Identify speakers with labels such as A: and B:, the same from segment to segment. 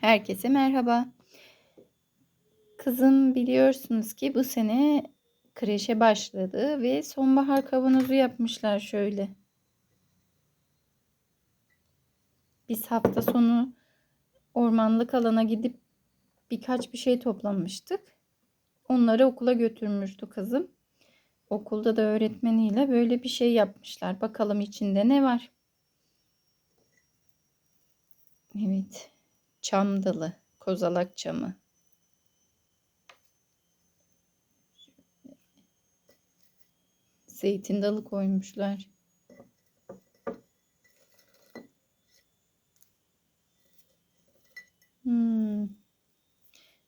A: Herkese merhaba. Kızım biliyorsunuz ki bu sene kreşe başladı ve sonbahar kavanozu yapmışlar şöyle. Biz hafta sonu ormanlık alana gidip birkaç bir şey toplamıştık. Onları okula götürmüştü kızım. Okulda da öğretmeniyle böyle bir şey yapmışlar. Bakalım içinde ne var. Evet. Çam dalı, kozalak çamı. Zeytin dalı koymuşlar. Hmm.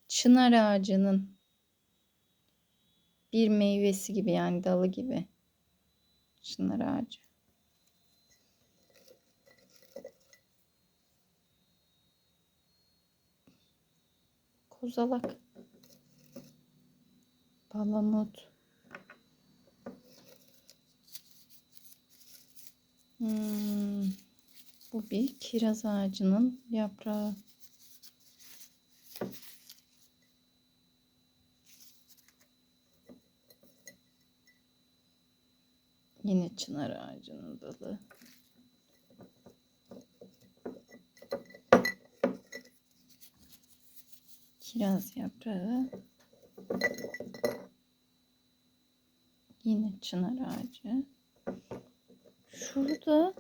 A: Çınar ağacının bir meyvesi gibi yani dalı gibi. Çınar ağacı. Kozalak. Palamut. Hmm, bu bir kiraz ağacının yaprağı. Yine çınar ağacının dalı. Kiraz yaprağı. Yine çınar ağacı. Şurada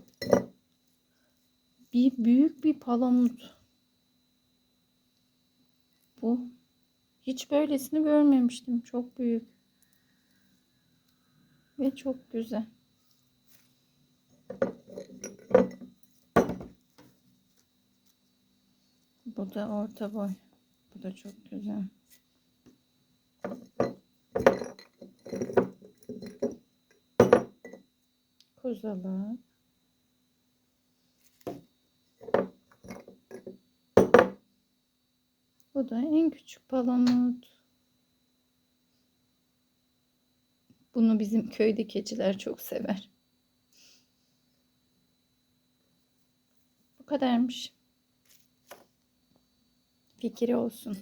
A: bir büyük bir palamut. Bu hiç böylesini görmemiştim. Çok büyük. Ve çok güzel. Bu da orta boy. Bu da çok güzel. Kozalak. Bu da en küçük palamut. Bunu bizim köyde keçiler çok sever. Bu kadarmış. Fikri olsun.